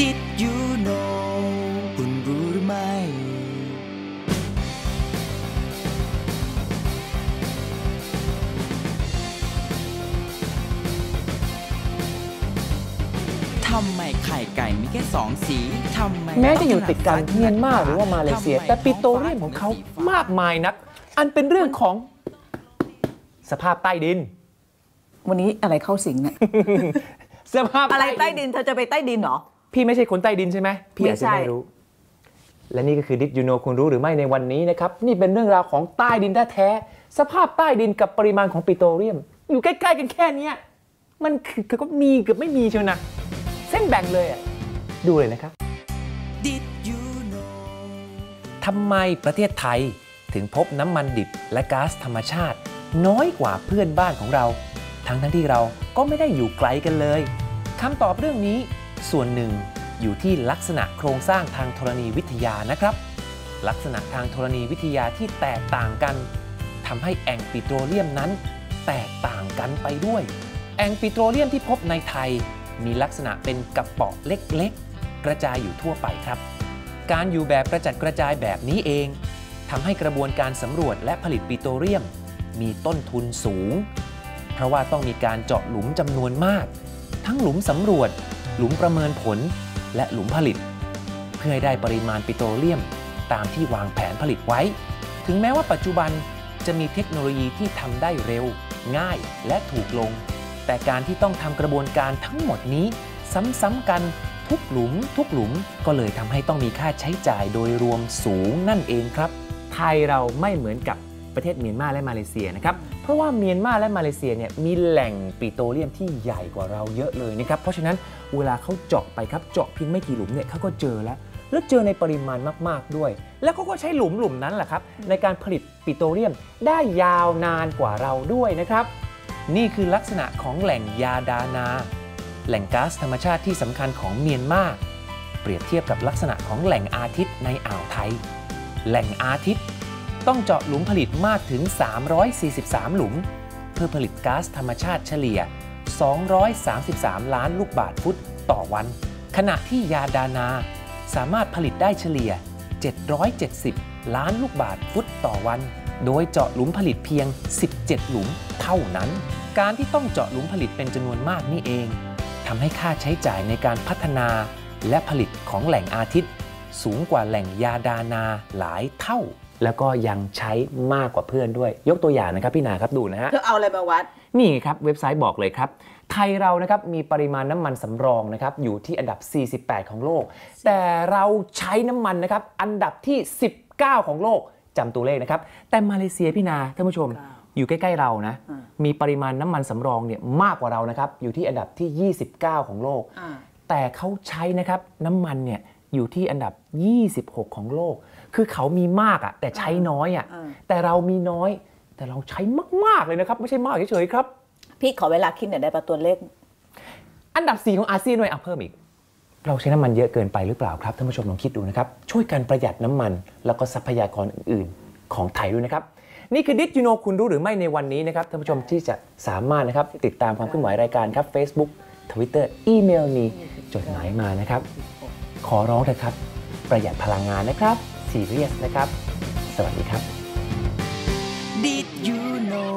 Did you know คุณรู้หรือไม่ ทำไมไข่ไก่มีแค่สองสีทำไมแม้จะอยู่ติดกันเมียนมาหรือว่ามาเลเซีย แต่ปิโตรเลียมของเขามากมายนัก อันเป็นเรื่องของสภาพใต้ดิน วันนี้อะไรเข้าสิงเนี่ย สภาพอะไรใต้ดินเธอจะไปใต้ดินเหรอ พี่ไม่ใช่คนใต้ดินใช่ไหมพี่อาจจะไม่ใช่ไม่รู้ และนี่ก็คือดิ d ยูโนคุณรู้หรือไม่ในวันนี้นะครับ นี่เป็นเรื่องราวของใต้ดินแท้ๆสภาพใต้ดินกับปริมาณของปิโตรเลียม อยู่ใกล้ๆกันแค่เนี้ยมันคือคือก็มีกับไม่มีเชียวนะเส้นแบ่งเลยอะดูเลยนะครับ Did you know ทำไมประเทศไทยถึงพบน้ำมันดิบและก๊าซธรรมชาติ น้อยกว่าเพื่อนบ้านของเรา ทั้งทั้งที่เราก็ไม่ได้อยู่ไกลกันเลยคำตอบเรื่องนี้ ส่วนหนึ่งอยู่ที่ลักษณะโครงสร้างทางธรณีวิทยานะครับ ลักษณะทางธรณีวิทยาที่แตกต่างกันทำให้แอ่งปิโตรเลียมนั้น แตกต่างกันไปด้วย แอ่งปิโตรเลียมที่พบในไทย มีลักษณะเป็นกระป๋อเล็กๆ กระจายอยู่ทั่วไปครับ การอยู่แบบกระจัดกระจายแบบนี้เองทำให้กระบวนการสำรวจและผลิตปิโตรเลียม มีต้นทุนสูง เพราะว่าต้องมีการเจาะหลุมจำนวนมาก ทั้งหลุมสำรวจ หลุมประเมินผล และหลุมผลิต เพื่อให้ได้ปริมาณปิโตรเลียมตามที่วางแผนผลิตไว้ ถึงแม้ว่าปัจจุบันจะมีเทคโนโลยีที่ทำได้เร็ว ง่ายและถูกลง แต่การที่ต้องทำกระบวนการทั้งหมดนี้ ซ้ำๆกันทุกหลุม ทุกหลุมก็เลยทำให้ต้องมีค่าใช้จ่ายโดยรวมสูงนั่นเองครับ ไทยเราไม่เหมือนกับประเทศเมียนมาและมาเลเซียนะครับ เพราะว่าเมียนมาและมาเลเซียเนี่ยมีแหล่งปิโตรเลียมที่ใหญ่กว่าเราเยอะเลยนะครับ เพราะฉะนั้นเวลาเขาเจาะไปครับเจาะเพียงไม่กี่หลุมเนี่ยเขาก็เจอแล้ว แล้วเจอในปริมาณมาก ๆด้วย แล้วเขาก็ใช้หลุมหลุมนั้นแหละครับในการผลิตปิโตรเลียมได้ยาวนานกว่าเราด้วยนะครับ นี่คือลักษณะของแหล่งยาดานา แหล่งก๊าซธรรมชาติที่สำคัญของเมียนมาเปรียบเทียบกับลักษณะของแหล่งอาทิตย์ในอ่าวไทย แหล่งอาทิตย์ ต้องเจาะหลุมผลิตมากถึง 343 หลุม เพื่อผลิตก๊าซธรรมชาติเฉลี่ย 233 ล้านลูกบาทฟุตต่อวัน ขณะที่ยาดานา สามารถผลิตได้เฉลี่ย 770 ล้านลูกบาทฟุตต่อวัน โดยเจาะหลุมผลิตเพียง 17 หลุมเท่านั้น การที่ต้องเจาะหลุมผลิตเป็นจำนวนมากนี่เองทำให้ค่าใช้จ่ายในการพัฒนาและผลิตของแหล่งอาทิตย์ สูงกว่าแหล่งยาดานาหลายเท่า แล้วก็ยังใช้มากกว่าเพื่อนด้วย ยกตัวอย่างนะครับพี่นาครับดูนะฮะเธอเอาอะไรมาวัด นี่ไงครับเว็บไซต์บอกเลยครับ ไทยเรานะครับมีปริมาณน้ำมันสำรองนะครับอยู่ที่อันดับ 48 ของโลก แต่เราใช้น้ำมันนะครับอันดับที่ 19 ของโลกจำตัวเลขนะครับ แต่มาเลเซียพี่นาท่านผู้ชมอยู่ใกล้ ๆ เรานะอ่ามีปริมาณน้ำมันสำรองเนี่ยมากกว่าเรานะครับอยู่ที่อันดับที่ 29 ของโลกอ่าแต่เขาใช้นะครับน้ำมันเนี่ย อยู่ที่อันดับ 26 ของโลก คือเขามีมากอะแต่ใช้น้อยอะอ่าแต่เรามีน้อย แต่เราใช้มากๆเลยนะครับ ไม่ใช่มากเฉยๆครับ พี่ขอเวลาคิดหน่อยได้ปะตัวเลข อันดับ 4 ของอาเซียนด้วยเอาเพิ่มอีก เราใช้น้ำมันเยอะเกินไปหรือเปล่าครับท่านผู้ชมลองคิดดูนะครับ ช่วยกันประหยัดน้ำมัน แล้วก็ทรัพยากรอื่นๆของไทยด้วยนะครับนี่คือดิจิโนคุณรู้หรือไม่ในวันนี้นะครับท่านผู้ชมที่จะสามารถนะครับติดตามความเคลื่อนไหวรายการครับ Facebook Twitter อีเมลมีจดหมายมานะครับ ขอร้องเถอะครับ ประหยัดพลังงานนะครับซีเรียสนะครับ สวัสดีครับ Did you know